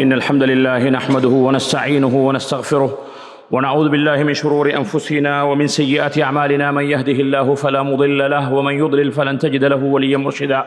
إن الحمد لله نحمده ونستعينه ونستغفره ونعوذ بالله من شرور أنفسنا ومن سيئات أعمالنا من يهده الله فلا مضل له ومن يضلل فلن تجد له وليا مرشدا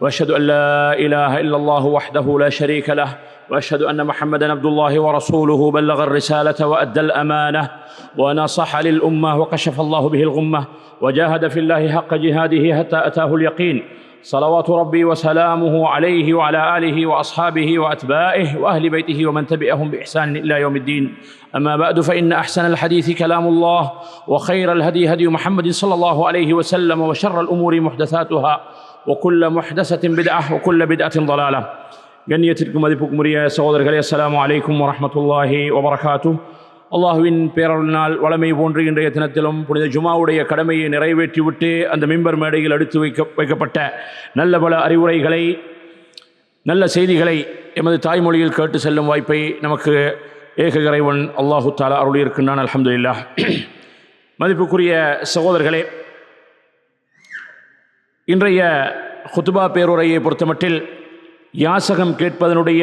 وأشهد أن لا إله إلا الله وحده لا شريك له وأشهد أن محمدا عبد الله ورسوله بلغ الرسالة وأدى الأمانة ونصح للأمة وكشف الله به الغمة وجاهد في الله حق جهاده حتى أتاه اليقين صلوات ربي وسلامه عليه وعلى آله وأصحابه وأتباعه وأهل بيته ومن تبعهم بإحسان إلى يوم الدين أما بعد فإن أحسن الحديث كلام الله وخير الهدي هدي محمد صلى الله عليه وسلم وشر الأمور محدثاتها وكل محدثة بدعة وكل بدعة ضلالة கண்ணியத்திற்கு மதிப்புக்குரிய சகோதரர்களே அஸ்ஸலாமு அலைக்கும் வரஹ்மத்துல்லாஹி வபரகாத்து அல்லாஹுவின் பேரருளினால் வளமை போன்று இன்றைய தினத்திலும் புனித ஜுமாவுடைய கடமையை நிறைவேற்றிவிட்டு அந்த மிம்பர் மேடையில் அடுத்து வைக்க வைக்கப்பட்ட நல்ல பல அறிவுரைகளை நல்ல செய்திகளை எமது தாய்மொழியில் கேட்டு செல்லும் வாய்ப்பை நமக்கு ஏக இறைவன் அல்லாஹு தாலா அருளியிருக்கின்றான். அல்ஹம்துலில்லாஹ். மதிப்புக்குரிய சகோதரர்களே இன்றைய குத்துபா பேருரையை பொறுத்தமட்டில் யாசகம் கேட்பதனுடைய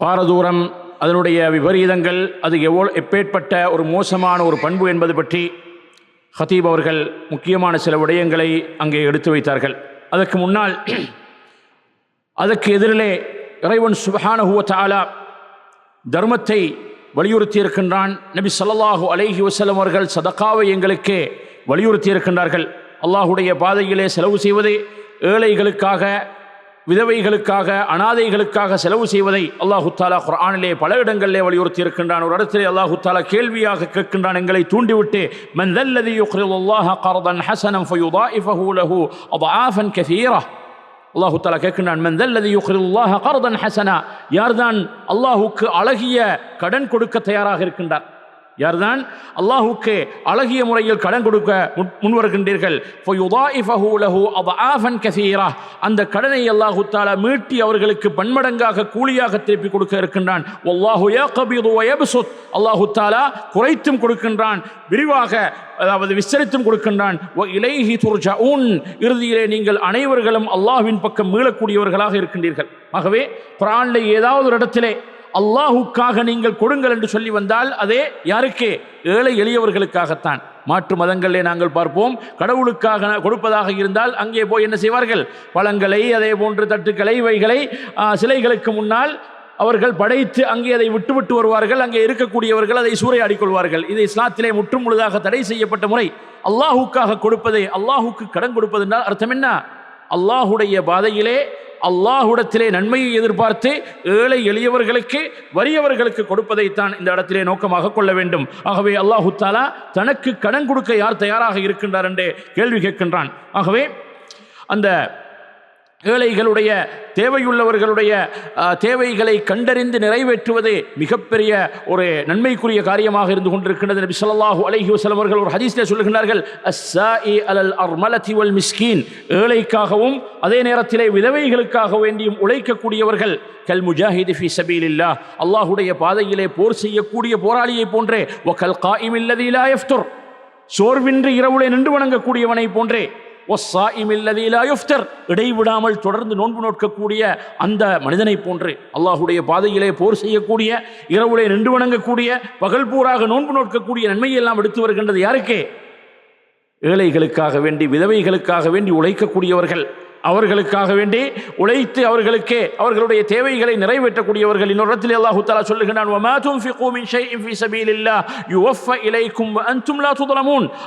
பாரதூரம் அதனுடைய விபரீதங்கள் அது எவ்வளோ எப்பேற்பட்ட ஒரு மோசமான ஒரு பண்பு என்பது பற்றி ஹதீப் அவர்கள் முக்கியமான சில விடயங்களை அங்கே எடுத்து வைத்தார்கள். அதற்கு முன்னால் அதற்கு எதிரிலே இறைவன் சுபஹானஹுவ தாலா தர்மத்தை வலியுறுத்தி இருக்கின்றான் நபி ஸல்லல்லாஹு அலைஹி வசலம் அவர்கள் சதகாவை எங்களுக்கு வலியுறுத்தி இருக்கின்றார்கள் அல்லாஹுடைய பாதையிலே செலவு செய்வது ஏழைகளுக்காக விதவைகளுக்காக அனாதைகளுக்காக செலவு செய்வதை அல்லாஹு தாலா குரானிலே பல இடங்களிலே வலியுறுத்தி இருக்கின்றான் ஒரு இடத்திலே அல்லாஹு தாலா கேள்வியாக கேட்கின்றான் எங்களை தூண்டிவிட்டு மந்தல்லதி யுக்ரிலுல்லாஹ கர்தன் ஹசனம் ஃபயுதாஇஃபஹு லஹு அதாஃபன் கஃபீரா அல்லாஹு தாலா கேட்கின்றான் மந்தல்லதி யுக்ரிலுல்லாஹ கர்தன் ஹசனா? யார்தான் அல்லாஹுக்கு அழகிய கடன் கொடுக்க தயாராக இருக்கின்றார். யார்தான்? அல்லாஹுக்கு அழகிய முறையில் கடன் கொடுக்க முன்வருகின்றீர்கள். அந்த கடனை அல்லாஹு மீட்டி அவர்களுக்கு பன்மடங்காக கூலியாக திருப்பி கொடுக்க இருக்கின்றான். அல்லாஹு தாலா குறைத்தும் கொடுக்கின்றான். விரிவாக அதாவது விஸ்தரித்தும் கொடுக்கின்றான். இலைஹி துர்ஜா உன் இறுதியிலே நீங்கள் அனைவர்களும் அல்லாஹுவின் பக்கம் மீளக்கூடியவர்களாக இருக்கின்றீர்கள். ஆகவே குரானில் ஏதாவது ஒரு இடத்திலே அல்லாஹுக்காக நீங்கள் கொடுங்கள் என்று சொல்லி வந்தால் அதே யாருக்கே? ஏழை எளியவர்களுக்காகத்தான். மாற்று மதங்களிலே நாங்கள் பார்ப்போம். கடவுளுக்காக கொடுப்பதாக இருந்தால் அங்கே போய் என்ன செய்வார்கள்? பழங்களை அதே போன்று தட்டுக்களை இவைகளை சிலைகளுக்கு முன்னால் அவர்கள் படைத்து அங்கே அதை விட்டுவிட்டு வருவார்கள். அங்கே இருக்கக்கூடியவர்கள் அதை சூறையாடிக் கொள்வார்கள் இது இஸ்லாத்திலே முற்றும் முழுதாக தடை செய்யப்பட்ட முறை. அல்லாஹுக்காக கொடுப்பதை அல்லாஹுக்கு கடன் கொடுப்பது என்றால் அர்த்தம் என்ன? அல்லாஹுடைய பாதையிலே அல்லாஹுடத்திலே நன்மையை எதிர்பார்த்து ஏழை எளியவர்களுக்கு வறியவர்களுக்கு கொடுப்பதைத்தான் இந்த இடத்திலே நோக்கமாக கொள்ள வேண்டும். ஆகவே அல்லாஹு தாலா தனக்கு கடன் கொடுக்க யார் தயாராக இருக்கின்றார் என்று கேள்வி கேட்கின்றான். ஆகவே அந்த ஏழைகளுடைய தேவையுள்ளவர்களுடைய தேவைகளை கண்டறிந்து நிறைவேற்றுவது மிகப்பெரிய ஒரு நன்மைக்குரிய காரியமாக இருந்து கொண்டிருக்கின்றது. நபி சொல்லாஹு அலஹி வசலம் அவர்கள் ஒரு ஹதீஸில் சொல்லுகின்றார்கள் அல் மிஸ்கீன். ஏழைக்காகவும் அதே நேரத்திலே விதவைகளுக்காக வேண்டியும் உழைக்கக்கூடியவர்கள் கல் முஜாஹிது ஃபி சபையில் இல்லா அல்லாஹுடைய பாதையிலே போர் செய்யக்கூடிய போராளியை போன்றே ஒ கல் காயிமில்லதிலா யஃப்துர் சோர்வின்றி இரவுளை நின்று வணங்கக்கூடியவனை போன்றே இடைவிடாமல் தொடர்ந்து நோன்பு நோக்கக்கூடிய அந்த மனிதனை போன்று அல்லாஹுடைய பாதையிலே போர் செய்யக்கூடிய இரவுலே நின்று வணங்கக்கூடிய பகல் பூராக நோன்பு நோக்கக்கூடிய நன்மையை எல்லாம் எடுத்து வருகின்றது யாருக்கே? ஏழைகளுக்காக வேண்டி விதவைகளுக்காக வேண்டி உழைக்கக்கூடியவர்கள். அவர்களுக்காக வேண்டி உழைத்து அவர்களுக்கே அவர்களுடைய தேவைகளை நிறைவேற்றக்கூடியவர்கள். இன்னொரு அல்லாஹு தாலா சொல்லுகிறான்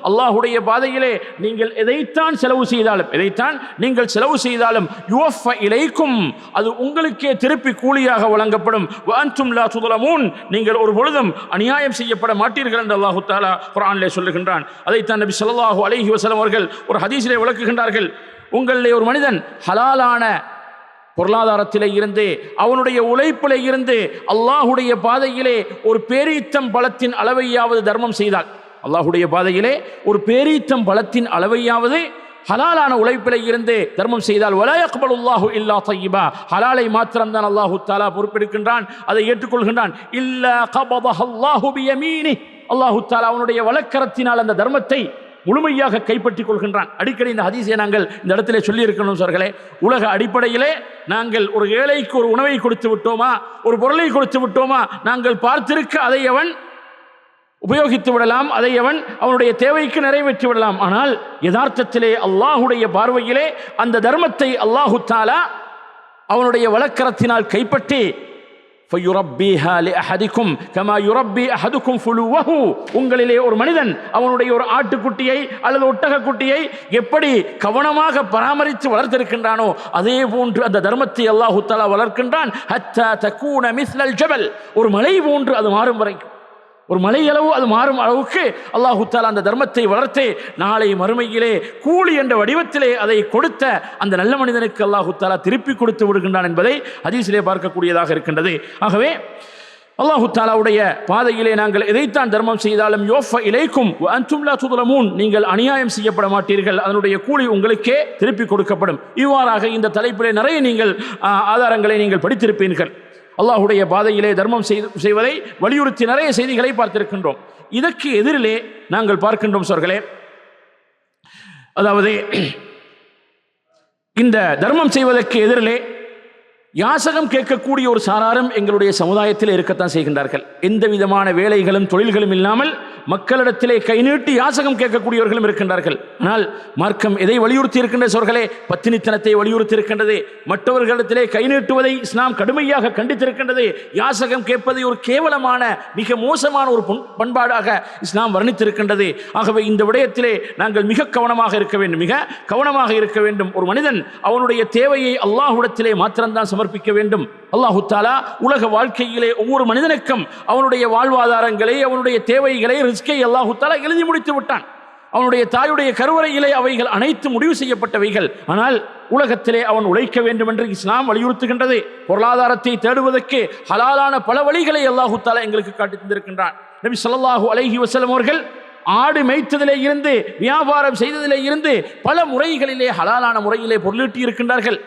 அல்லாஹுடைய பாதையிலே நீங்கள் எதைத்தான் செலவு செய்தாலும் எதைத்தான் நீங்கள் செலவு செய்தாலும் யுவஃப இலைக்கும் அது உங்களுக்கே திருப்பி கூலியாக வழங்கப்படும். அன்தும் லா துதலமூன். நீங்கள் ஒரு பொழுதும் அநியாயம் செய்யப்பட மாட்டீர்கள் என்று அல்லாஹு தாலா குரானிலே சொல்லுகின்றான். அதைத்தான் நபி சொல்லாஹு அலஹி வசலம் அவர்கள் ஒரு ஹதீஸிலே விளக்குகின்றார்கள். உங்களிலே ஒரு மனிதன் ஹலாலான பொருளாதாரத்திலே இருந்து அவனுடைய உழைப்பிலே இருந்து அல்லாஹுடைய பாதையிலே ஒரு பேரீத்தம் பலத்தின் அளவையாவது தர்மம் செய்தால் அல்லாஹுடைய பாதையிலே ஒரு பேரீத்தம் பலத்தின் அளவையாவது ஹலாலான உழைப்பிலே இருந்து தர்மம் செய்தால் வலா யக்பலுல்லாஹு இல்லா தையிபா ஹலாலை மாத்திரம்தான் அல்லாஹு தாலா பொறுப்பெடுக்கின்றான் அதை ஏற்றுக்கொள்கின்றான். இல்லா கபதஹல்லாஹு பியமீனி அல்லாஹு தாலா அவனுடைய வழக்கரத்தினால் அந்த தர்மத்தை முழுமையாக கைப்பற்றிக் கொள்கின்றான். அடிக்கடி இந்த ஹதீஸை நாங்கள் இந்த இடத்திலே சொல்லியிருக்கணும் சார்களே. உலக அடிப்படையிலே நாங்கள் ஒரு ஏழைக்கு ஒரு உணவை கொடுத்து விட்டோமா? ஒரு பொருளை கொடுத்து விட்டோமா? நாங்கள் பார்த்திருக்க அதை அவன் உபயோகித்து விடலாம் அதை அவன் அவனுடைய தேவைக்கு நிறைவேற்றி விடலாம். ஆனால் யதார்த்தத்திலே அல்லாஹுடைய பார்வையிலே அந்த தர்மத்தை அல்லாஹு தாலா அவனுடைய வழக்கரத்தினால் கைப்பற்றி உங்களிலே ஒரு மனிதன் அவனுடைய ஒரு ஆட்டுக்குட்டியை அல்லது ஒட்டகக்குட்டியை எப்படி கவனமாக பராமரித்து வளர்த்திருக்கின்றானோ அதே போன்று அந்த தர்மத்தை அல்லாஹு தலா வளர்க்கின்றான். ஒரு மலை போன்று அது மாறும் வரைக்கும். ஒரு மலையளவு அது மாறும் அளவுக்கு அல்லாஹு தாலா அந்த தர்மத்தை வளர்த்து நாளை மறுமையிலே கூலி என்ற வடிவத்திலே அதை கொடுத்த அந்த நல்ல மனிதனுக்கு அல்லாஹு தாலா திருப்பி கொடுத்து விடுகின்றான் என்பதை ஹதீஸிலே பார்க்கக்கூடியதாக இருக்கின்றது. ஆகவே அல்லாஹு தாலாவுடைய பாதையிலே நாங்கள் எதைத்தான் தர்மம் செய்தாலும் யோஃப இலைக்கும் அன்சும்லா சுதலமூன் நீங்கள் அநியாயம் செய்யப்பட மாட்டீர்கள். அதனுடைய கூலி உங்களுக்கே திருப்பி கொடுக்கப்படும். இவ்வாறாக இந்த தலைப்பிலே நிறைய நீங்கள் ஆதாரங்களை நீங்கள் படித்திருப்பீர்கள். அல்லாஹுடைய பாதையிலே தர்மம் செய்து செய்வதை வலியுறுத்தி நிறைய செய்திகளை பார்த்திருக்கின்றோம். இதற்கு எதிரிலே நாங்கள் பார்க்கின்றோம் சொர்களே. அதாவது இந்த தர்மம் செய்வதற்கு எதிரிலே யாசகம் கேட்கக்கூடிய ஒரு சாராரும் எங்களுடைய சமுதாயத்தில் இருக்கத்தான் செய்கின்றார்கள். எந்த விதமான வேலைகளும் தொழில்களும் இல்லாமல் மக்களிடத்திலே கை நீட்டி யாசகம் கேட்கக்கூடியவர்களும் இருக்கின்றார்கள். ஆனால் மார்க்கம் எதை வலியுறுத்தி இருக்கின்ற சொற்களே பத்தினித்தனத்தை வலியுறுத்தி இருக்கின்றது மற்றவர்களிடத்திலே கை நீட்டுவதை இஸ்லாம் கடுமையாக கண்டித்திருக்கின்றது. யாசகம் கேட்பதை ஒரு கேவலமான மிக மோசமான ஒரு பண்பாடாக இஸ்லாம் வர்ணித்திருக்கின்றது. ஆகவே இந்த விடயத்திலே நாங்கள் மிக கவனமாக இருக்க வேண்டும். மிக கவனமாக இருக்க வேண்டும். ஒரு மனிதன் அவனுடைய தேவையை அல்லாஹுடத்திலே மாத்திரம்தான் சமர்ப்பிக்க வேண்டும். அல்லாஹு தாலா உலக வாழ்க்கையிலே ஒவ்வொரு மனிதனுக்கும் அவனுடைய வாழ்வாதாரங்களை அவனுடைய தேவைகளை ரிஸ்கை அல்லாஹு தாலா எழுதி முடித்து விட்டான். அவனுடைய தாயுடைய கருவறையிலே அவைகள் அனைத்து முடிவு செய்யப்பட்டவைகள். ஆனால் உலகத்திலே அவன் உழைக்க வேண்டும் என்று இஸ்லாம் வலியுறுத்துகின்றது. பொருளாதாரத்தை தேடுவதற்கு ஹலாலான பல வழிகளை அல்லாஹு தாலா எங்களுக்கு காட்டி தந்திருக்கின்றான். நபி சொல்லாஹூ அலஹி வசலம் அவர்கள் ஆடு மேய்த்ததிலே இருந்து வியாபாரம் செய்ததிலே இருந்து பல முறைகளிலே ஹலாலான முறையிலே பொருளீட்டி இருக்கின்றார்கள்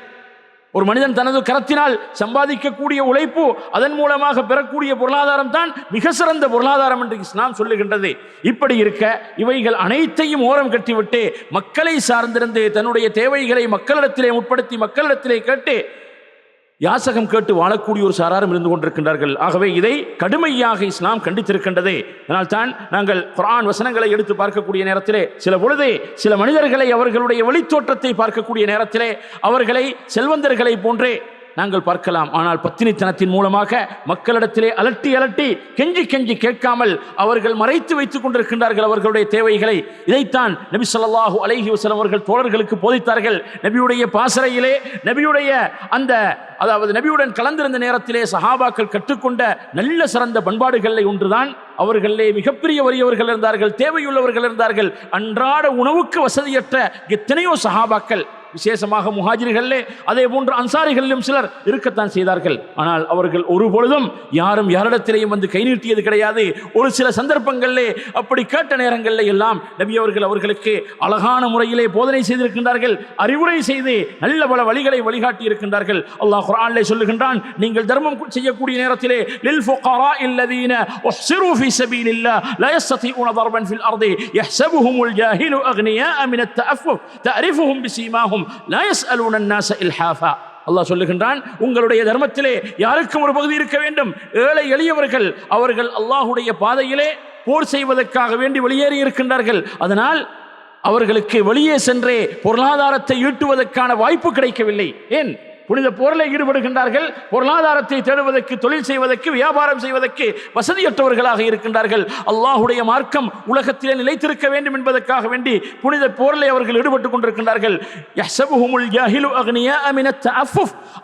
ஒரு மனிதன் தனது கரத்தினால் சம்பாதிக்கக்கூடிய உழைப்பு அதன் மூலமாக பெறக்கூடிய பொருளாதாரம் தான் மிக சிறந்த பொருளாதாரம் என்று இஸ்லாம் சொல்லுகின்றது. இப்படி இருக்க இவைகள் அனைத்தையும் ஓரம் கட்டிவிட்டு மக்களை சார்ந்திருந்து தன்னுடைய தேவைகளை மக்களிடத்திலே முற்படுத்தி மக்களிடத்திலே கேட்டு யாசகம் கேட்டு வாழக்கூடிய ஒரு சாராரும் இருந்து கொண்டிருக்கின்றார்கள். ஆகவே இதை கடுமையாக இஸ்லாம் கண்டித்திருக்கின்றது. அதனால் தான் நாங்கள் குரான் வசனங்களை எடுத்து பார்க்கக்கூடிய நேரத்திலே சில பொழுது சில மனிதர்களை அவர்களுடைய வழித்தோற்றத்தை பார்க்கக்கூடிய நேரத்திலே அவர்களை செல்வந்தர்களை போன்றே நாங்கள் பார்க்கலாம். ஆனால் பத்தினித்தனத்தின் மூலமாக மக்களிடத்திலே அலட்டி அலட்டி கெஞ்சி கெஞ்சி கேட்காமல் அவர்கள் மறைத்து வைத்துக் கொண்டிருக்கின்றார்கள் அவர்களுடைய தேவைகளை. இதைத்தான் நபி சொல்லாஹு அலஹி வசலம் அவர்கள் தோழர்களுக்கு போதித்தார்கள். நபியுடைய பாசறையிலே நபியுடைய அந்த அதாவது நபியுடன் கலந்திருந்த நேரத்திலே சஹாபாக்கள் கற்றுக்கொண்ட நல்ல சிறந்த பண்பாடுகளில் ஒன்றுதான். அவர்களே மிகப்பெரிய வறியவர்கள் இருந்தார்கள் தேவையுள்ளவர்கள் இருந்தார்கள். அன்றாட உணவுக்கு வசதியற்ற எத்தனையோ சஹாபாக்கள் விசேஷமாக முஹாஜிர்களே அதே போன்று அன்சாரிகளிலும் சிலர் இருக்கத்தான் செய்தார்கள் ஆனால் அவர்கள் ஒரு பொழுதும் யாரும் யாரிடத்திலேயும் வந்து கை நீட்டியது கிடையாது ஒரு சில சந்தர்ப்பங்களிலே அப்படி கேட்ட நேரங்களில் எல்லாம் நபி அவர்கள் அவர்களுக்கு அழகான முறையிலே போதனை செய்திருக்கின்றார்கள் அறிவுரை செய்து நல்ல பல வழிகளை வழிகாட்டி இருக்கின்றார்கள் அல்லாஹ் குர்ஆனிலே சொல்லுகின்றான் நீங்கள் தர்மம் செய்யக்கூடிய நேரத்திலே லில் ஃபுகரா இல்லதீன உஹ்சிரு ஃபீ சபீலில்லாஹ் லா யஸ்தீஉன ضربا في الارض يحسبهم الجاهل اغنياء من التعفف تعرفهم بسيماهم அஜுரஹும் லயஸ் அலுனன்னாச இல்ஹாஃபா. அல்லாஹ் சொல்லுகின்றான் உங்களுடைய தர்மத்திலே யாருக்கும் ஒரு பகுதி இருக்க வேண்டும். ஏழை எளியவர்கள் அவர்கள் அல்லாஹுடைய பாதையிலே போர் செய்வதற்காக வேண்டி வெளியேறி இருக்கின்றார்கள். அதனால் அவர்களுக்கு வெளியே சென்றே பொருளாதாரத்தை ஈட்டுவதற்கான வாய்ப்பு கிடைக்கவில்லை. ஏன்? புனித போரில் ஈடுபடுகின்றார்கள். பொருளாதாரத்தை தேடுவதற்கு தொழில் செய்வதற்கு வியாபாரம் செய்வதற்கு வசதியற்றவர்களாக இருக்கின்றார்கள். அல்லாஹுடைய மார்க்கம் உலகத்திலே நிலைத்திருக்க வேண்டும் என்பதற்காக வேண்டி புனித போரில் அவர்கள் ஈடுபட்டுக் கொண்டிருக்கின்றார்கள்.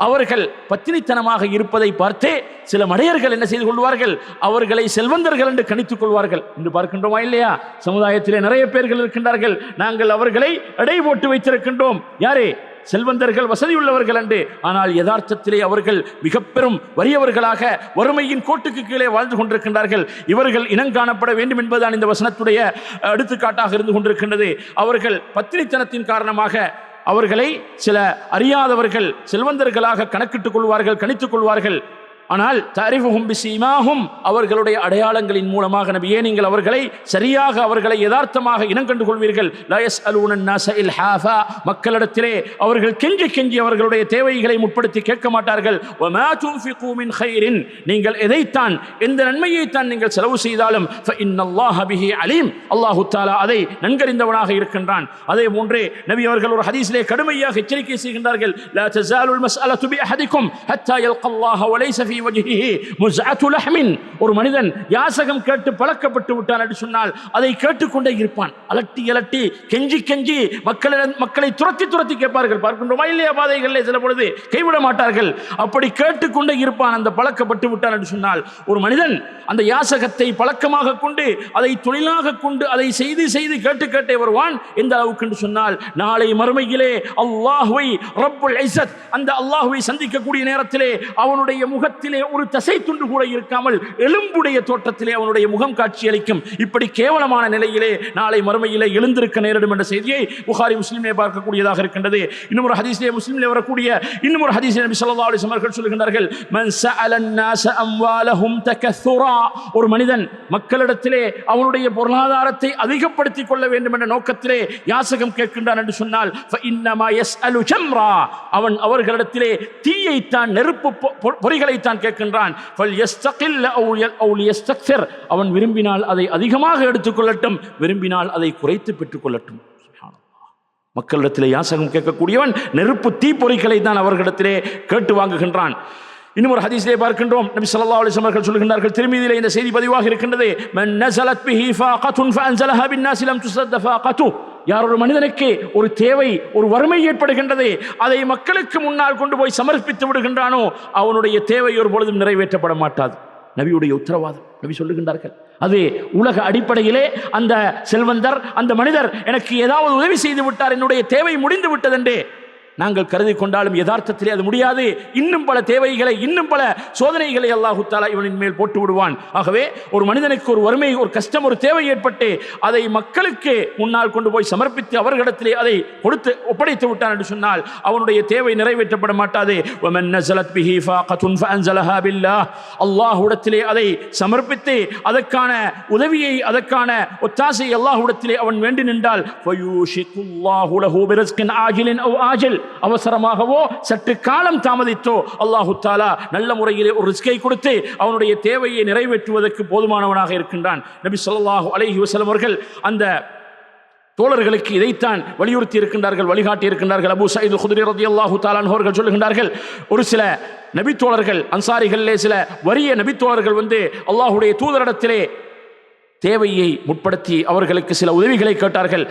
அவர்கள் பத்தினித்தனமாக இருப்பதை பார்த்தே சில மடையர்கள் என்ன செய்து கொள்வார்கள்? அவர்களை செல்வந்தர்கள் என்று கணித்துக் கொள்வார்கள். என்று பார்க்கின்றோமா இல்லையா? சமுதாயத்திலே நிறைய பேர்கள் இருக்கின்றார்கள். நாங்கள் அவர்களை எடை போட்டு வைத்திருக்கின்றோம். யாரே? செல்வந்தர்கள் வசதியுள்ளவர்கள் அன்று. ஆனால் யதார்த்தத்திலே அவர்கள் மிக பெரும் வறியவர்களாக வறுமையின் கோட்டுக்கு கீழே வாழ்ந்து கொண்டிருக்கின்றார்கள். இவர்கள் இனங்காணப்பட வேண்டும் என்பதுதான் இந்த வசனத்துடைய எடுத்துக்காட்டாக இருந்து கொண்டிருக்கின்றது. அவர்கள் பத்தினித்தனத்தின் காரணமாக அவர்களை சில அறியாதவர்கள் செல்வந்தர்களாக கணக்கிட்டுக் கொள்வார்கள் கணித்துக் கொள்வார்கள். ஆனால் தாரிஃபுஹும் பிசீமாகும் அவர்களுடைய அடையாளங்களின் மூலமாக நபியே நீங்கள் அவர்களை சரியாக அவர்களை யதார்த்தமாக இனம் கண்டு கொள்வீர்கள். லயஸ் அலூனன்னாச இல் ஹாஃபா மக்களிடத்திலே அவர்கள் கெஞ்சி கெஞ்சி அவர்களுடைய தேவைகளை முற்படுத்தி கேட்க மாட்டார்கள். ஒமா துன்ஃபிகூ மின் ஹைரின் நீங்கள் எதைத்தான் எந்த நன்மையைத்தான் நீங்கள் செலவு செய்தாலும் இன்னல்லாஹ் பிஹி அலீம். அல்லாஹு தாலா அதை நன்கறிந்தவனாக இருக்கின்றான். அதே போன்றே நபி அவர்கள் ஒரு ஹதீஸிலே கடுமையாக எச்சரிக்கை செய்கின்றார்கள். லா தஸாலுல் மஸ்அலது பி அஹதிக்கும் ஹத்தா யல்கல்லாஹ வலைஸ ஃபீ ஃபி வஜ்ஹி லஹ்மின். ஒரு மனிதன் யாசகம் கேட்டு பழக்கப்பட்டு விட்டான் என்று சொன்னால் அதை கேட்டுக்கொண்டே இருப்பான். அலட்டி அலட்டி கெஞ்சி கெஞ்சி மக்களை மக்களை துரத்தி துரத்தி கேட்பார்கள். பார்க்கின்றோமா இல்லையா பாதைகளில் சில பொழுது? கைவிட மாட்டார்கள். அப்படி கேட்டுக்கொண்டே இருப்பான் அந்த பழக்கப்பட்டு விட்டான் என்று சொன்னால் ஒரு மனிதன் அந்த யாசகத்தை பழக்கமாக கொண்டு அதை தொழிலாக கொண்டு அதை செய்து செய்து கேட்டு கேட்டே வருவான் எந்த அளவுக்கு என்று சொன்னால் நாளை மறுமையிலே அல்லாஹுவை ரப்புல் ஐசத் அந்த அல்லாஹுவை சந்திக்கக்கூடிய நேரத்திலே அவனுடைய முகத்தில் தோற்றத்திலே ஒரு தசை துண்டு கூட இருக்காமல் எலும்புடைய தோட்டத்திலே அவனுடைய முகம் காட்சி அளிக்கும் இப்படி கேவலமான நிலையிலே நாளை மறுமையிலே எழுந்திருக்க நேரிடும் என்ற செய்தியை புகாரி முஸ்லீமே பார்க்கக்கூடியதாக இருக்கின்றது. இன்னும் ஒரு ஹதீஸ்லே முஸ்லீம்லே வரக்கூடிய இன்னும் ஒரு ஹதீஸ் நபி சொல்லா அலி சமர்கள் சொல்கின்றார்கள் ஒரு மனிதன் மக்களிடத்திலே அவனுடைய பொருளாதாரத்தை அதிகப்படுத்திக் கொள்ள வேண்டும் என்ற நோக்கத்திலே யாசகம் கேட்கின்றான் என்று சொன்னால் அவன் அவர்களிடத்திலே தீயைத்தான் நெருப்பு பொறிகளைத்தான் தான் கேட்கின்றான் அவன் விரும்பினால் அதை அதிகமாக எடுத்துக்கொள்ளட்டும் விரும்பினால் அதை குறைத்து பெற்றுக்கொள்ளட்டும் மக்களிடத்திலே யாசகம் கேட்கக்கூடியவன் நெருப்பு தீப்பொறிகளை தான் அவர்களிடத்திலே கேட்டு வாங்குகின்றான். இன்னும் ஒரு ஹதீஸிலே பார்க்கின்றோம். நபி சல்லா அலிஸ் அவர்கள் சொல்கின்றார்கள் திருமீதியிலே இந்த செய்தி பதிவாக இருக்கின்றது யார் ஒரு மனிதனுக்கு ஒரு தேவை ஒரு வறுமை ஏற்படுகின்றது அதை மக்களுக்கு முன்னால் கொண்டு போய் சமர்ப்பித்து விடுகின்றானோ அவனுடைய தேவை ஒரு பொழுதும் நிறைவேற்றப்பட மாட்டாது. நபியுடைய உத்தரவாதம் நபி சொல்லுகின்றார்கள். அது உலக அடிப்படையிலே அந்த செல்வந்தர் அந்த மனிதர் எனக்கு ஏதாவது உதவி செய்து விட்டார் என்னுடைய தேவை முடிந்து விட்டதென்றே நாங்கள் கருதி கொண்டாலும் யதார்த்தத்திலே அது முடியாது. இன்னும் பல தேவைகளை இன்னும் பல சோதனைகளை அல்லாஹு இவனின் மேல் போட்டு விடுவான். ஆகவே ஒரு மனிதனுக்கு ஒரு வறுமை ஒரு கஷ்டம் ஒரு தேவை ஏற்பட்டு அதை மக்களுக்கு முன்னால் கொண்டு போய் சமர்ப்பித்து அவர்களிடத்திலே அதை கொடுத்து ஒப்படைத்து விட்டான் என்று சொன்னால் அவனுடைய தேவை நிறைவேற்றப்பட மாட்டாது. அல்லாஹுடத்திலே அதை சமர்ப்பித்து அதற்கான உதவியை அதற்கான ஒத்தாசை அல்லாஹுடத்திலே அவன் வேண்டி நின்றால் ஆகிலின் ஆகில் அவசரமாகவோ சற்று காலம் தாமதித்தோ அல்லாஹு தாலா நல்ல முறையிலே ஒரு ரிஸ்கை கொடுத்து அவனுடைய தேவையை நிறைவேற்றுவதற்கு போதுமானவனாக இருக்கின்றான். நபி சொல்லாஹு அலஹி வசலம் அவர்கள் அந்த தோழர்களுக்கு இதைத்தான் வலியுறுத்தி இருக்கின்றார்கள் வழிகாட்டி இருக்கின்றார்கள். அபு சயீது குதிரை ரதி அல்லாஹு தாலான் அவர்கள் சொல்லுகின்றார்கள் ஒரு சில நபித்தோழர்கள் அன்சாரிகளிலே சில வறிய நபித்தோழர்கள் வந்து அல்லாஹுடைய தூதரிடத்திலே தேவையை முற்படுத்தி அவர்களுக்கு சில உதவிகளை கேட்டார்கள்.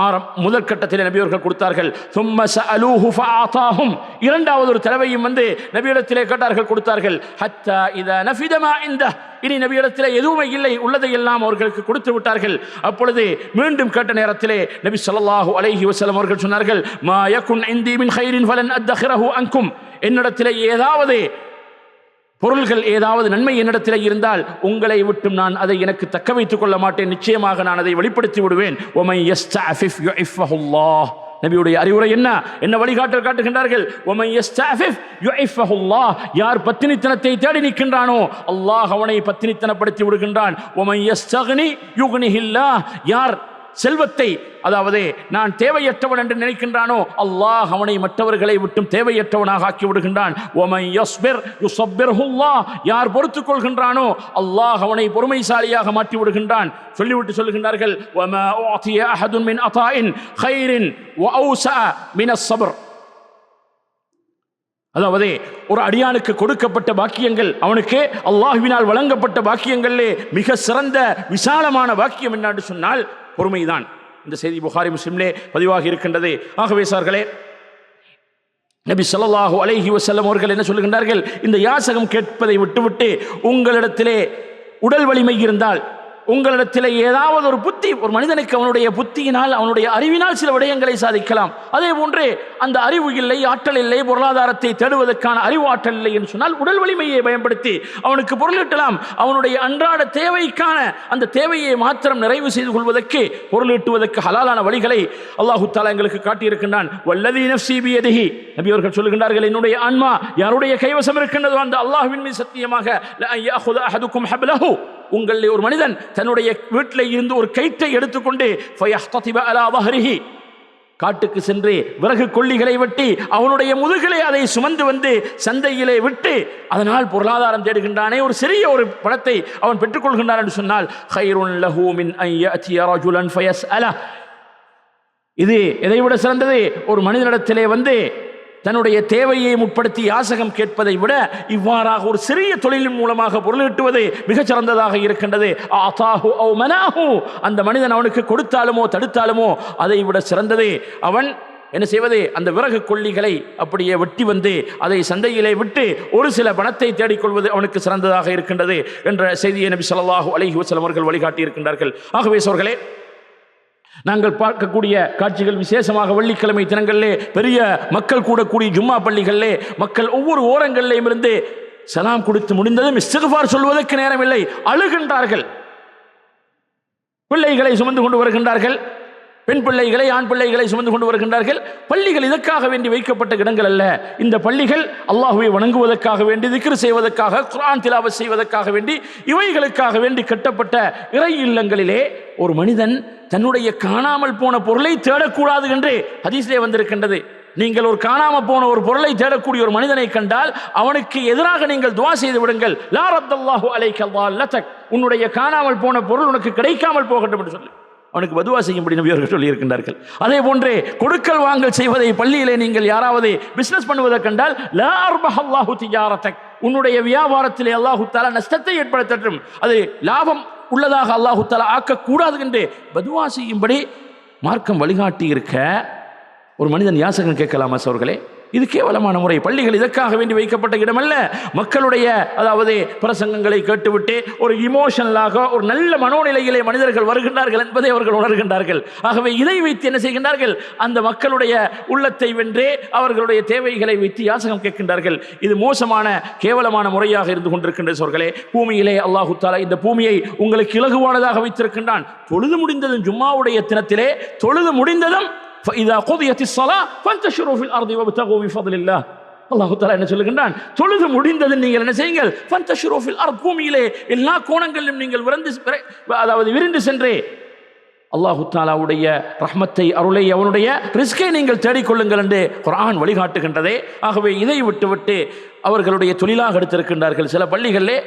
ஆரம் முதல் கட்டத்தில் நபியவர்கள் கொடுத்தார்கள். சும்ம சலூஹு ஃபஆதாஹும் இரண்டாவது ஒரு தடவையும் வந்து நபியிடத்திலே கேட்டார்கள் கொடுத்தார்கள். ஹத்தா இத நஃபிதமா இந்த இனி நபியிடத்திலே எதுவுமே இல்லை உள்ளதை எல்லாம் அவர்களுக்கு கொடுத்து விட்டார்கள். அப்பொழுது மீண்டும் கேட்ட நேரத்திலே நபி ஸல்லல்லாஹு அலைஹி வஸல்லம் அவர்கள் சொன்னார்கள் மா யகுன் இந்தி மின் ஹைரின் ஃபலன் அத்தஹிரஹு அன்கும். என்னிடத்திலே ஏதாவது பொருள்கள் ஏதாவது நன்மை என்னிடத்தில் இருந்தால் உங்களை விட்டும் நான் அதை எனக்கு தக்க வைத்துக் கொள்ள மாட்டேன். நிச்சயமாக நான் அதை வெளிப்படுத்தி விடுவேன். ஒமை நபியுடைய அறிவுரை என்ன? என்ன வழிகாட்டல் காட்டுகின்றார்கள்? ஒமை யார் பத்தினித்தனத்தை தேடி நிற்கின்றானோ அல்லாஹ் அவனை பத்தினித்தனப்படுத்தி விடுகின்றான். ஒமை யார் செல்வத்தை அதாவது நான் தேவையற்றவன் என்று நினைக்கின்றானோ அல்லாஹ் அவனை மற்றவர்களை விட்டும் தேவையற்றவனாக ஆக்கி விடுகின்றான் யார் பொறுத்துக் கொள்கின்றானோ அல்லாஹ் அவனை பொறுமைசாலியாக மாற்றி விடுகின்றான் சொல்லிவிட்டு சொல்கின்றார்கள் அதாவது ஒரு அடியானுக்கு கொடுக்கப்பட்ட பாக்கியங்கள் அவனுக்கு அல்லாஹுவினால் வழங்கப்பட்ட பாக்கியங்களிலே மிக சிறந்த விசாலமான பாக்கியம் என்னன்னு சொன்னால் பொறுமைதான். இந்த செய்தி புகாரி முஸ்லிம்லே பதிவாகி இருக்கின்றது. ஆகவே சார்களே நபி சொல்லாஹு அலைஹி வசல்லம் அவர்கள் என்ன சொல்லுகின்றார்கள்? இந்த யாசகம் கேட்பதை விட்டுவிட்டு உங்களிடத்திலே உடல் வலிமை இருந்தால் உங்களிடத்தில் ஏதாவது ஒரு புத்தி ஒரு மனிதனுக்கு அவனுடைய புத்தியினால் அவனுடைய அறிவினால் சில விடயங்களை சாதிக்கலாம். அதே போன்றே அந்த அறிவு இல்லை ஆற்றல் இல்லை பொருளாதாரத்தை தேடுவதற்கான அறிவு ஆற்றல் இல்லை என்று சொன்னால் உடல் வலிமையை பயன்படுத்தி அவனுக்கு பொருளீட்டலாம். அவனுடைய அன்றாட தேவைக்கான அந்த தேவையை மாத்திரம் நிறைவு செய்து கொள்வதற்கு பொருளீட்டுவதற்கு ஹலாலான வழிகளை அல்லாஹு தாலா எங்களுக்கு காட்டியிருக்கின்றான். வல்லதி நஃப்சி பியதிஹி. நபி அவர்கள் சொல்லுகின்றார்கள் என்னுடைய ஆன்மா யாருடைய கைவசம் இருக்கின்றதோ அந்த அல்லாஹ்வின் மீது சத்தியமாக உங்களில் ஒரு மனிதன் தன்னுடைய வீட்டில் இருந்து ஒரு கயிற்றை எடுத்துக்கொண்டு அலா காட்டுக்கு சென்று விறகு கொல்லிகளை வெட்டி அவனுடைய முதுகிலே அதை சுமந்து வந்து சந்தையிலே விட்டு அதனால் பொருளாதாரம் தேடுகின்றானே ஒரு சிறிய ஒரு பணத்தை அவன் பெற்றுக்கொள்கின்றான் என்று சொன்னால் ஹைருன் லஹூ இது எதைவிட சிறந்தது? ஒரு மனிதனிடத்திலே வந்து தன்னுடைய தேவையை முற்படுத்தி யாசகம் கேட்பதை விட இவ்வாறாக ஒரு சிறிய தொழிலின் மூலமாக பொருளீட்டுவது மிகச்சிறந்ததாக மிகச் சிறந்ததாக இருக்கின்றது. ஆதாஹு ஓ மனாஹு. அந்த மனிதன் அவனுக்கு கொடுத்தாலுமோ தடுத்தாலுமோ அதை விட சிறந்தது. அவன் என்ன செய்வது? அந்த விறகு கொல்லிகளை அப்படியே வெட்டி வந்து அதை சந்தையிலே விட்டு ஒரு சில பணத்தை தேடிக்கொள்வது அவனுக்கு சிறந்ததாக இருக்கின்றது என்ற செய்தியை நபி சொல்லாஹு அலஹி வசலம் அவர்கள் வழிகாட்டி இருக்கின்றார்கள் ஆகவே சோர்களே நாங்கள் பார்க்கக்கூடிய காட்சிகள் விசேஷமாக வெள்ளிக்கிழமை தினங்களிலே பெரிய மக்கள் கூடக்கூடிய ஜும்மா பள்ளிகளிலே மக்கள் ஒவ்வொரு ஓரங்களிலேயும் இருந்து சலாம் கொடுத்து முடிந்ததும் இஸ்திக்ஃபார் சொல்வதற்கு நேரமில்லை. அழுகின்றார்கள். பிள்ளைகளை சுமந்து கொண்டு வருகின்றார்கள். பெண் பிள்ளைகளை ஆண் பிள்ளைகளை சுமந்து கொண்டு வருகின்றார்கள். பள்ளிகள் இதற்காக வேண்டி வைக்கப்பட்ட இடங்கள் அல்ல. இந்த பள்ளிகள் அல்லாஹுவை வணங்குவதற்காக வேண்டி திக்ரு செய்வதற்காக குரான் திலாவத் செய்வதற்காக வேண்டி இவைகளுக்காக வேண்டி கட்டப்பட்ட இறை இல்லங்களிலே ஒரு மனிதன் தன்னுடைய காணாமல் போன பொருளை தேடக்கூடாது என்று ஹதீஸிலே வந்திருக்கின்றது. நீங்கள் ஒரு காணாம போன ஒரு பொருளை தேடக்கூடிய ஒரு மனிதனை கண்டால் அவனுக்கு எதிராக நீங்கள் துவா செய்து விடுங்கள். லா ரத்தல்லாஹு அலைக்க லதக் உன்னுடைய காணாமல் போன பொருள் உனக்கு கிடைக்காமல் போகட்டும் என்று சொல்லி. அவனுக்கு பதுவா செய்யும்படி நபி சொல்லியிருக்கின்றார்கள். அதே போன்றே கொடுக்கல் வாங்கல் செய்வதை பள்ளியிலே நீங்கள் யாராவது பிசினஸ் பண்ணுவதை கண்டால் லா அர்பஹல்லாஹு திஜாரத்தக். உன்னுடைய வியாபாரத்திலே அல்லாஹு தாலா நஷ்டத்தை ஏற்படுத்தட்டும். அது லாபம் உள்ளதாக அல்லாஹு தாலா ஆக்கக்கூடாது என்று பதுவா செய்யும்படி மார்க்கம் வழிகாட்டி இருக்க ஒரு மனிதன் யாசகன் கேட்கலாமா சோர்களே? இது கேவலமான முறை. பள்ளிகள் இதற்காக வேண்டி வைக்கப்பட்ட இடமல்ல. மக்களுடைய அதாவது பிரசங்கங்களை கேட்டுவிட்டு ஒரு இமோஷனலாக ஒரு நல்ல மனோநிலையிலே மனிதர்கள் வருகின்றார்கள் என்பதை அவர்கள் உணர்கின்றார்கள். ஆகவே இதை வைத்து என்ன செய்கின்றார்கள்? அந்த மக்களுடைய உள்ளத்தை வென்றே அவர்களுடைய தேவைகளை வைத்து யாசகம் கேட்கின்றார்கள். இது மோசமான கேவலமான முறையாக இருந்து கொண்டிருக்கின்ற சோர்களே. பூமியிலே அல்லாஹு தாலா இந்த பூமியை உங்களுக்கு இலகுவானதாக வைத்திருக்கின்றான். தொழுது முடிந்ததும் ஜும்மாவுடைய தினத்திலே தொழுது முடிந்ததும் فإذا قضيت الصلاة فانتشروا في الأرض وابتغوا من فضل الله அல்லாஹு தாலா என்ன சொல்லுகின்றான் தொழுது முடிந்தது நீங்கள் என்ன செய்யுங்கள் ஃபந்தஷுரு ஃபில் அர்த் பூமியிலே எல்லா கோணங்களிலும் நீங்கள் விரைந்து விரை- அதாவது விரிந்து சென்றே அல்லாஹு தாலாவுடைய ரஹ்மத்தை அருளை அவனுடைய ரிஸ்கை நீங்கள் தேடிக்கொள்ளுங்கள் என்று குர்ஆன் வழிகாட்டுகின்றதே ஆகவே இதை விட்டுவிட்டு அவர்களுடைய தொழிலாக எடுத்திருக்கின்றார்கள் சில பள்ளிகளிலே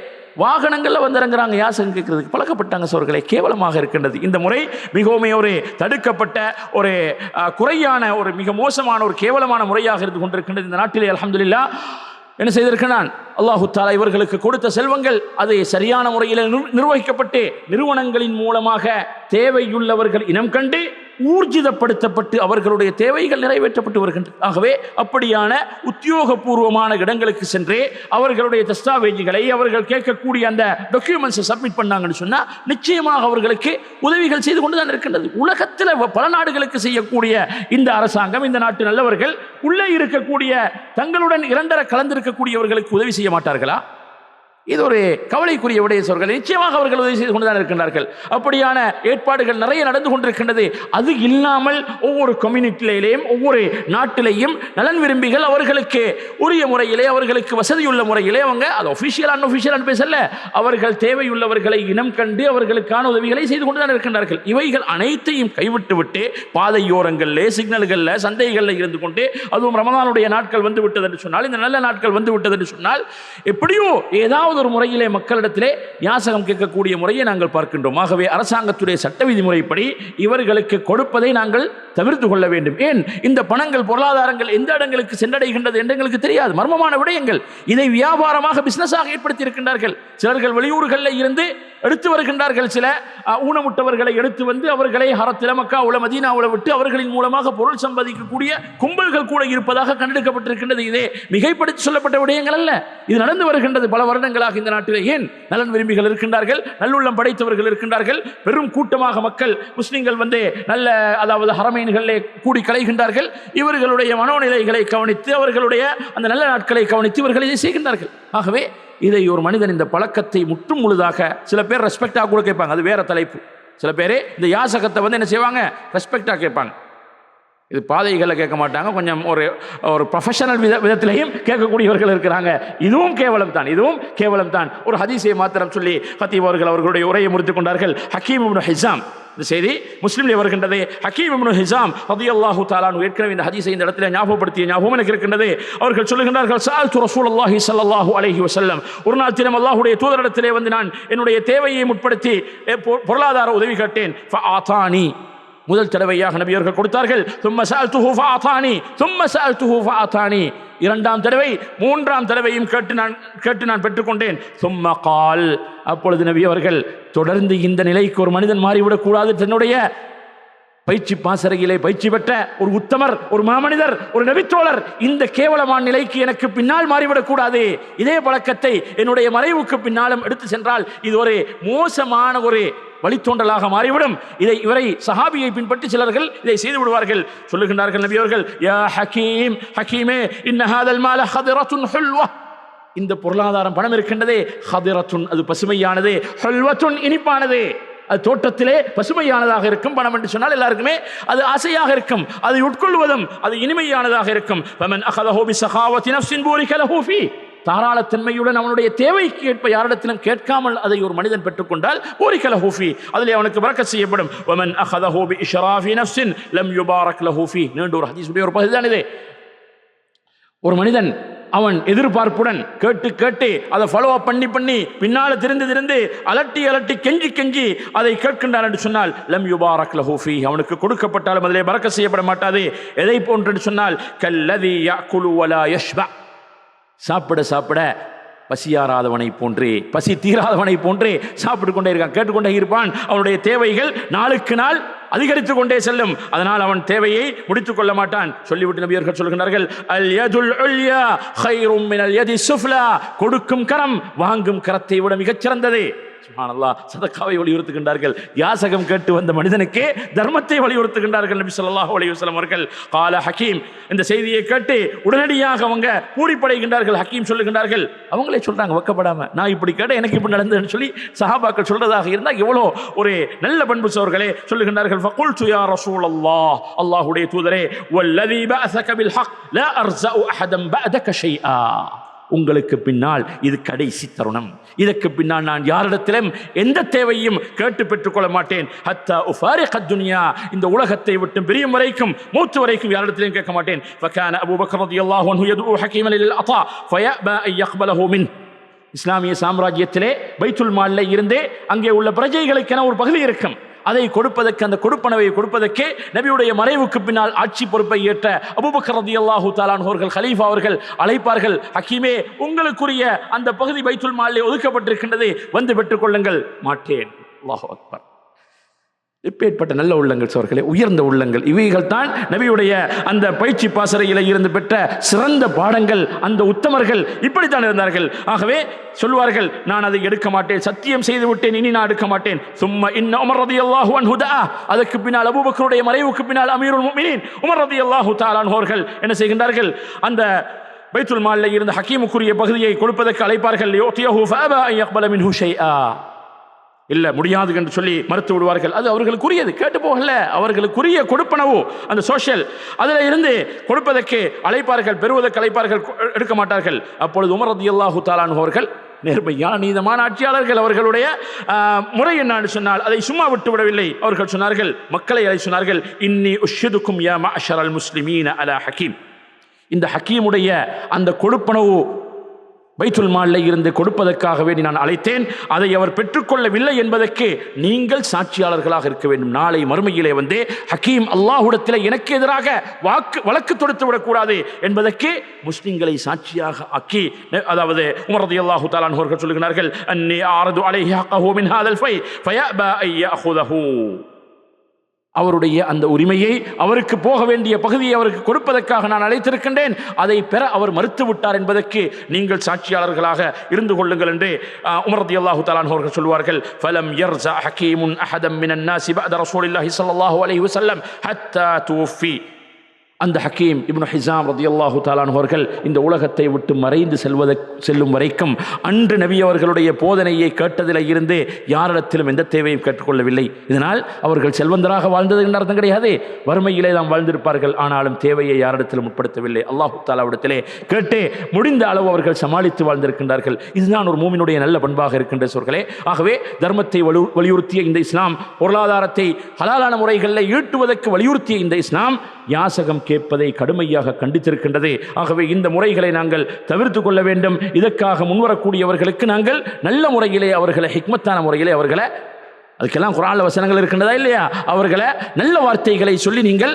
வாகனங்களில் வந்து இறங்குறாங்க யாசகம் கேட்கறதுக்கு பழக்கப்பட்டாங்க சோர்களே. கேவலமாக இருக்கின்றது. இந்த முறை மிகவும் ஒரு தடுக்கப்பட்ட ஒரு குறையான ஒரு மிக மோசமான ஒரு கேவலமான முறையாக இருந்து கொண்டிருக்கின்றது. இந்த நாட்டிலே அலமதுல்லா என்ன செய்திருக்கிறான்? அல்லாஹு தாலா இவர்களுக்கு கொடுத்த செல்வங்கள் அது சரியான முறையில் நிர்வகிக்கப்பட்டு நிறுவனங்களின் மூலமாக தேவையுள்ளவர்கள் இனம் கண்டு ஊர்ஜிதப்படுத்தப்பட்டு அவர்களுடைய தேவைகள் நிறைவேற்றப்பட்டு வருகின்றன. ஆகவே அப்படியான உத்தியோகபூர்வமான இடங்களுக்கு சென்றே அவர்களுடைய தஸ்தாவேஜுகளை அவர்கள் கேட்கக்கூடிய அந்த டாக்குமெண்ட்ஸை சப்மிட் பண்ணாங்கன்னு சொன்னால் நிச்சயமாக அவர்களுக்கு உதவிகள் செய்து கொண்டு தான் இருக்கின்றது. உலகத்தில் பல நாடுகளுக்கு செய்யக்கூடிய இந்த அரசாங்கம் இந்த நாட்டு நல்லவர்கள் உள்ளே இருக்கக்கூடிய தங்களுடன் இரண்டர கலந்திருக்கக்கூடியவர்களுக்கு உதவி செய்ய மாட்டார்களா? இது ஒரு கவலைக்குரிய விடைய சொற்கள் நிச்சயமாக அவர்கள் உதவி செய்து கொண்டுதான் இருக்கின்றார்கள். அப்படியான ஏற்பாடுகள் நிறைய நடந்து கொண்டிருக்கின்றது. அது இல்லாமல் ஒவ்வொரு கம்யூனிட்டியிலேயும் ஒவ்வொரு நாட்டிலேயும் நலன் விரும்பிகள் அவர்களுக்கு உரிய முறையிலே அவர்களுக்கு வசதியுள்ள முறையிலே அவங்க அது ஒஃபிஷியல் அன்ஒஃபிஷியல் பேசல. அவர்கள் தேவையுள்ளவர்களை இனம் கண்டு அவர்களுக்கான உதவிகளை செய்து கொண்டுதான் இருக்கின்றார்கள். இவைகள் அனைத்தையும் கைவிட்டு விட்டு பாதையோரங்களில் சிக்னல்களில் சந்தைகளில் இருந்து கொண்டு அதுவும் ரமதானுடைய நாட்கள் வந்து விட்டது என்று சொன்னால் இந்த நல்ல நாட்கள் வந்து விட்டது என்று சொன்னால் எப்படியோ ஏதாவது ஒரு முறையிலே மக்களிடத்திலே யாசகம் கேட்கக்கூடிய முறையை நாங்கள் பார்க்கின்றோம். ஆகவே அரசாங்கத்துடைய சட்ட விதிமுறைப்படி இவர்களுக்கு கொடுப்பதை நாங்கள் தவிர்த்து கொள்ள வேண்டும். ஏன்? இந்த பணங்கள் பொருளாதாரங்கள் எந்த இடங்களுக்கு சென்றடைகின்றது என்று எங்களுக்கு தெரியாது. மர்மமான விடயங்கள். இதை வியாபாரமாக பிசினஸாக ஏற்படுத்தி இருக்கின்றார்கள் சிலர்கள் வெளியூர்களில் இருந்து எடுத்து வருகின்றார்கள் சில ஊனமுட்டவர்களை எடுத்து வந்து அவர்களை ஹரத்தில மக்காவுல மதீனாவுல விட்டு அவர்களின் மூலமாக பொருள் சம்பாதிக்கக்கூடிய கும்பல்கள் கூட இருப்பதாக கண்டெடுக்கப்பட்டிருக்கின்றது. இதே மிகைப்படுத்தி சொல்லப்பட்ட விடயங்கள் அல்ல. இது நடந்து வருகின்றது பல வருடங்களாக இந்த நாட்டில். ஏன்? நலன் விரும்பிகள் இருக்கின்றார்கள் நல்லுள்ளம் படைத்தவர்கள் இருக்கின்றார்கள் பெரும் கூட்டமாக மக்கள் முஸ்லிம்கள் வந்து நல்ல அதாவது ஹரமைன்களிலே கூடி கலைகின்றார்கள். இவர்களுடைய மனோநிலைகளை கவனித்து அவர்களுடைய அந்த நல்ல நாட்களை கவனித்து இவர்கள் இதை செய்கின்றார்கள். ஆகவே இதை ஒரு மனிதன் இந்த பழக்கத்தை முற்றும் முழுதாக சில பேர் ரெஸ்பெக்டாக கூட கேட்பாங்க. அது வேற தலைப்பு. சில பேர் இந்த யாசகத்தை வந்து என்ன செய்வாங்க? ரெஸ்பெக்டாக கேட்பாங்க. இது பாதைகளில் கேட்க மாட்டாங்க. கொஞ்சம் ஒரு ஒரு ப்ரொஃபஷனல் வித விதத்திலையும் கேட்கக்கூடியவர்கள் இருக்கிறாங்க. இதுவும் கேவலம் தான். இதுவும் கேவலம் தான். ஒரு ஹதீஸை மாத்திரம் சொல்லி ஹத்தீப் அவர்கள் அவர்களுடைய உரையை முடித்துக் கொண்டார்கள். ஹக்கீம் ஹிசாம். இந்த செய்தி முஸ்லிம்ல வருகின்றது. ஹக்கீம் இப்னு ஹிசாம் ரலியல்லாஹு தாலான் ஏற்கனவே இந்த ஹதீஸை இந்த இடத்துல ஞாபகப்படுத்திய ஞாபகம் எனக்கு இருக்கின்றது. அவர்கள் சொல்லுகின்றார்கள் சால்து ரசூலுல்லாஹி ஸல்லல்லாஹு அலஹி வசல்லம் ஒரு நாள் தினம் அல்லாஹுடைய தூதரிடத்திலே வந்து நான் என்னுடைய தேவையை முற்படுத்தி பொ- பொருளாதார உதவி கேட்டேன். ஆத்தானி. முதல் தடவையாக நபியர்கள் கொடுத்தார்கள். தும்ம சஅல்துஹு ஃபஆதானி தும்ம சஅல்துஹு ஃபஆதானி இரண்டாம் தடவை மூன்றாம் தடவையும் கேட்டு நான் கேட்டு நான் பெற்றுக்கொண்டேன். சும்மா கால். அப்பொழுது நபி அவர்கள் தொடர்ந்து இந்த நிலைக்கு ஒரு மனிதன் மாறிவிடக்கூடாது. தன்னுடைய பயிற்சி பாசறையிலே பயிற்சி பெற்ற ஒரு உத்தமர் ஒரு மாமனிதர் ஒரு நபித்தோழர் இந்த கேவலமான நிலைக்கு எனக்கு பின்னால் மாறிவிடக்கூடாது. இதே பழக்கத்தை என்னுடைய மறைவுக்கு பின்னாலும் எடுத்து சென்றால் இது ஒரு மோசமான ஒரு வழித்தோன்றலாக மாறிவிடும். இதை இவரை சஹாபியை பின்பற்றி சிலர்கள் இதை செய்து விடுவார்கள். சொல்லுகின்றார்கள் நபியவர்கள் யா ஹக்கீம் ஹக்கீமே இன்ன மால ஹதிரத்துன் ஹுல்வா. இந்த பொருளாதாரம் பணம் இருக்கின்றதே ஹதிரத்துன் அது பசுமையானது ஹல்வத்துன் இனிப்பானது. அது தோட்டத்திலே பசுமையானதாக இருக்கும் பணம் என்று சொன்னால் எல்லாருக்குமே அது ஆசையாக இருக்கும். அதை உட்கொள்வதும் அது இனிமையானதாக இருக்கும். தாராளத்தன்மையுடன் அவனுடைய தேவைக்கு ஏற்ப யாரிடத்திலும் கேட்காமல் அதை ஒரு மனிதன் பெற்றுக்கொண்டால் பூரிக ஹூஃபி அதில் அவனுக்கு பறக்க செய்யப்படும். வமன் அஹத ஹோபி இஷராஃபி நஃப்சின் லம் யுபாரக் லஹூஃபி நீண்ட ஒரு ஹதீஸுடைய ஒரு பகுதி தான் இது. ஒரு மனிதன் அவன் எதிர்பார்ப்புடன் கேட்டு கேட்டு அதை ஃபாலோ அப் பண்ணி பண்ணி பின்னால் திருந்து திருந்து அலட்டி அலட்டி கெஞ்சி கெஞ்சி அதை கேட்கின்றான் என்று சொன்னால் லம் யுபாரக் லஹூஃபி அவனுக்கு கொடுக்கப்பட்டாலும் அதிலே பறக்க செய்யப்பட மாட்டாது. எதை போன்று சொன்னால் கல்லதி யாக்குலு யஷ்வா யஷ்பா. சாப்பிட சாப்பிட பசியாராதவனை போன்றே பசி தீராதவனை போன்றே சாப்பிட்டு கொண்டே இருக்கான். கேட்டுக்கொண்டே இருப்பான். அவனுடைய தேவைகள் நாளுக்கு நாள் அதிகரித்து கொண்டே செல்லும். அதனால் அவன் தேவையை முடித்துக் கொள்ள மாட்டான். சொல்லிவிட்டு நபியர்கள் சொல்கின்றார்கள் அல் யதுல் உல்யா ஹைரும் மினல் யதி சுஃப்லா. கொடுக்கும் கரம் வாங்கும் கரத்தை விட மிகச் சிறந்தது சதக்காவை வலியுறுத்துகின்றார்கள். யாசகம் கேட்டு வந்த மனிதனுக்கே தர்மத்தை வலியுறுத்துகின்றார்கள் நபி சொல்லாஹ் அலைஹி அவர்கள். கால ஹக்கீம் இந்த செய்தியை கேட்டு உடனடியாக அவங்க கூடிப்படைகின்றார்கள் ஹக்கீம் சொல்லுகின்றார்கள் அவங்களே சொல்றாங்க வெக்கப்படாம. நான் இப்படி கேட்ட எனக்கு இப்படி நடந்ததுன்னு சொல்லி சஹாபாக்கள் சொல்றதாக இருந்தால் எவ்வளோ ஒரு நல்ல பண்பு சோர்களே சொல்லுகின்றார்கள். சுயா ரசூல் ரசூலல்லாஹ் அல்லாஹுடைய தூதரே வல்லதி பஅஸக பில் ஹக் லா அர்ஸஉ அஹதம் பஅதக ஷைஆ. உங்களுக்கு பின்னால் இது கடைசி தருணம். இதற்கு பின்னால் நான் யாரிடத்திலும் எந்த தேவையும் கேட்டு பெற்றுக்கொள்ள மாட்டேன். ஹத்தா உஃபாரிக துனியா இந்த உலகத்தை விட்டு பிரியும் வரைக்கும் மூத்து வரைக்கும் யாரிடத்திலும் கேட்க மாட்டேன். ஃபகான அபூ பக்கர் அன்ஹு யதுஉ ஹக்கீமன் லில் அத்தா ஃபயபா அன் யக்பலஹு மின். இஸ்லாமிய சாம்ராஜ்யத்திலே பைத்துல் மாலில் இருந்தே அங்கே உள்ள பிரஜைகளுக்கென ஒரு பகுதி இருக்கும். அதை கொடுப்பதற்கு அந்த கொடுப்பனவை கொடுப்பதற்கே நபியுடைய மறைவுக்கு பின்னால் ஆட்சி பொறுப்பை ஏற்ற அபூபக்கர் அல்லாஹூ தாலான் அவர்கள் ஹலீஃபா அவர்கள் அழைப்பார்கள். ஹக்கீமே உங்களுக்குரிய அந்த பகுதி பைத்துல் மாலே ஒதுக்கப்பட்டிருக்கின்றது. வந்து பெற்றுக்கொள்ளுங்கள் மாட்டேன். அல்லாஹு அக்பர். இப்பேற்பட்ட நல்ல உள்ளங்கள் சோர்களே உயர்ந்த உள்ளங்கள். இவைகள் தான் நபியுடைய அந்த பயிற்சி பாசறையில் இருந்து பெற்ற சிறந்த பாடங்கள். அந்த உத்தமர்கள் இப்படித்தான் இருந்தார்கள். ஆகவே சொல்வார்கள் நான் அதை எடுக்க மாட்டேன். சத்தியம் செய்து விட்டேன். இனி நான் எடுக்க மாட்டேன். சும்மா இன்ன உமர் ரதி அல்லாஹு அன்ஹுதா அதற்கு பின்னால் அபூபக்கருடைய மறைவுக்கு பின்னால் அமீருல் முமினின் உமர் ரதி அல்லாஹு தாலான்ஹோர்கள் என்ன செய்கின்றார்கள்? அந்த பைத்துல் மாலில் இருந்த ஹக்கீமுக்குரிய பகுதியை கொடுப்பதற்கு அழைப்பார்கள். யோத்தியஹு ஃபஅபா அன் யக்பல மின்ஹு ஷைஆ. இல்லை முடியாது என்று சொல்லி மறுத்து விடுவார்கள். அது அவர்களுக்குரியது. கேட்டு போகல. அவர்களுக்குரிய கொடுப்பனவோ அந்த சோஷியல் அதில் இருந்து கொடுப்பதற்கு அழைப்பார்கள் பெறுவதற்கு அழைப்பார்கள் கொ- எடுக்க மாட்டார்கள். அப்பொழுது உமரது ரதியல்லாஹு தாலான் அவர்கள் நேர்மையான நீதமான ஆட்சியாளர்கள் அவர்களுடைய முறை என்னன்னு சொன்னால் அதை சும்மா விட்டு விடவில்லை. அவர்கள் சொன்னார்கள் மக்களை அதை சொன்னார்கள் இன்னி உஷிதுக்கும் யா மஅஷர் அல் முஸ்லிமீன அலா ஹக்கீம். இந்த ஹக்கீமுடைய அந்த கொடுப்பனவு பைத்துல் மாலில் இருந்து கொடுப்பதற்காக வேண்டி நான் அழைத்தேன். அதை அவர் பெற்றுக்கொள்ளவில்லை என்பதற்கு நீங்கள் சாட்சியாளர்களாக இருக்க வேண்டும். நாளை மறுமையிலே வந்து ஹக்கீம் அல்லாஹுடத்தில் எனக்கு எதிராக வாக்கு வழக்கு தொடுத்து விடக்கூடாது என்பதற்கு முஸ்லிம்களை சாட்சியாக ஆக்கி அதாவது உமரது அல்லாஹு தாலான் அவர்கள் சொல்லுகிறார்கள் அன்னி ஆரது அலைஹி ஹக்கஹு மின் ஹாதல் ஃபை ஃபயபா ஐயா யஅஹுதஹு அவருடைய அந்த உரிமையை அவருக்கு போக வேண்டிய பகுதியை அவருக்கு கொடுப்பதற்காக நான் அழைத்திருக்கின்றேன். அதை பெற அவர் மறுத்துவிட்டார் என்பதற்கு நீங்கள் சாட்சியாளர்களாக இருந்து கொள்ளுங்கள் என்று உமரதி அல்லாஹு தாலான் அவர்கள் சொல்வார்கள். ஃபலம் யர்ஸா ஹக்கீமுன் அஹதம் மினன் நாசி பஅத ரசூலில்லாஹி ஸல்லல்லாஹு அலைஹி வஸல்லம் ஹத்தா தூஃபி. அந்த ஹக்கீம் இப்னு ஹிசாம் ரதியல்லாஹு அல்லாஹு அவர்கள் இந்த உலகத்தை விட்டு மறைந்து செல்வத செல்லும் வரைக்கும் அன்று நபி அவர்களுடைய போதனையை கேட்டதில் இருந்து யாரிடத்திலும் எந்த தேவையும் கேட்டுக்கொள்ளவில்லை. இதனால் அவர்கள் செல்வந்தராக வாழ்ந்தது என்ற அர்த்தம் கிடையாது. வறுமையிலே தான் வாழ்ந்திருப்பார்கள். ஆனாலும் தேவையை யாரிடத்திலும் உட்படுத்தவில்லை. அல்லாஹு தாலாவிடத்திலே கேட்டு முடிந்த அளவு அவர்கள் சமாளித்து வாழ்ந்திருக்கின்றார்கள். இதுதான் ஒரு மூமினுடைய நல்ல பண்பாக இருக்கின்ற சொற்களே. ஆகவே தர்மத்தை வலு வலியுறுத்திய இந்த இஸ்லாம் பொருளாதாரத்தை ஹலாலான முறைகளில் ஈட்டுவதற்கு வலியுறுத்திய இந்த இஸ்லாம் யாசகம் கேட்பதை கடுமையாக கண்டித்திருக்கின்றது. ஆகவே இந்த முறைகளை நாங்கள் தவிர்த்து கொள்ள வேண்டும். இதற்காக முன்வரக்கூடியவர்களுக்கு நாங்கள் நல்ல முறையிலே அவர்களை ஹிக்மத்தான முறையிலே அவர்களை அதுக்கெல்லாம் குரான்ல வசனங்கள் இருக்கின்றதா இல்லையா? அவர்களை நல்ல வார்த்தைகளை சொல்லி நீங்கள்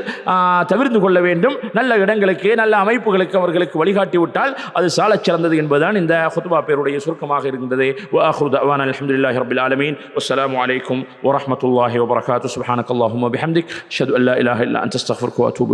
தவிர்த்து கொள்ள வேண்டும். நல்ல இடங்களுக்கு நல்ல அமைப்புகளுக்கு அவர்களுக்கு வழிகாட்டி விட்டால் அது சாலச் சிறந்தது என்பதுதான் இந்த ஹுத்பா பேருடைய சுருக்கமாக இருக்கின்றது. வாஹுதான் அலமதுல்லாஹி ரபில் ஆலமீன். அஸ்ஸலாமு அலைக்கும் வரஹ்மத்துல்லாஹி வபரகாத்து சுப்ஹானக்கல்லாஹும்ம பிஹம்திக். அஷ்ஹது அல்லா இலாஹ இல்லா அத்தூபு